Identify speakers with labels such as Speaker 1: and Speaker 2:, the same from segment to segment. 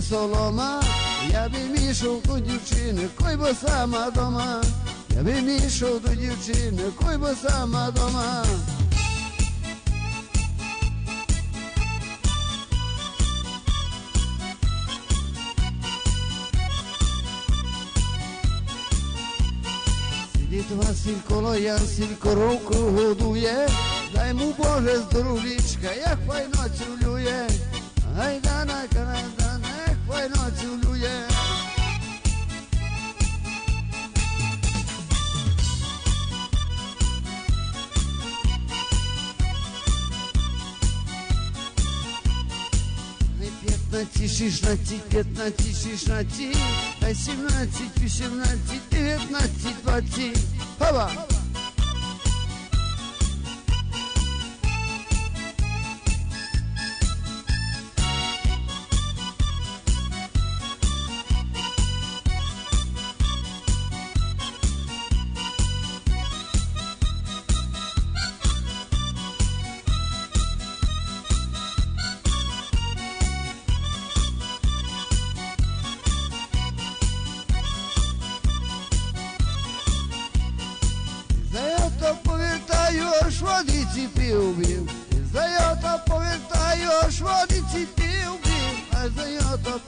Speaker 1: солома, я би мішав до дівчини, кой бо сама дома, я би мішав до дівчини, кой бо сама дома. Сидить Василь коло Янсіль коровку годує, дай му Боже здоровічка, як файно цілює, 16, 16, 15, 16, 17, 18, 19, 20. Хава! Водиці пів бів. За я повертаєш водиці пів бів. А за я то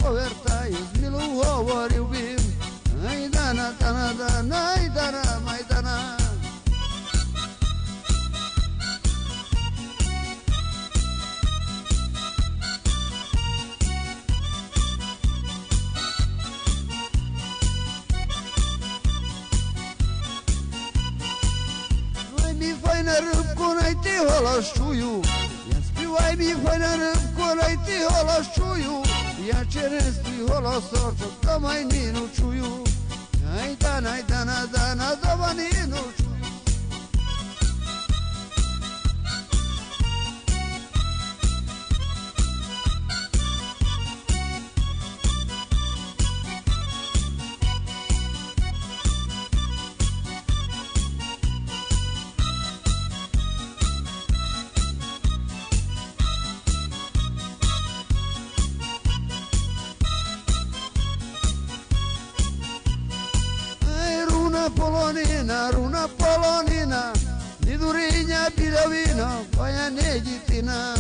Speaker 1: mi fajna rybko, naj ti holaszczuju. Ja śpiewaj mi fajna rybko, naj ti holaszczuju. Ja cię ręstwi holosorczok, to maj minuczuju. Najda, najda. Ай, руна полонина, руна полонина, ні дуриня біля віна, моя не дітина.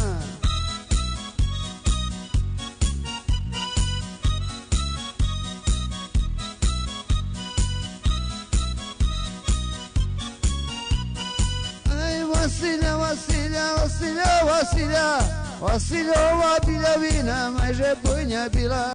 Speaker 1: Ай, Василя, Василя, Василя, Василя, Васильова біля віна, майже бойня біла.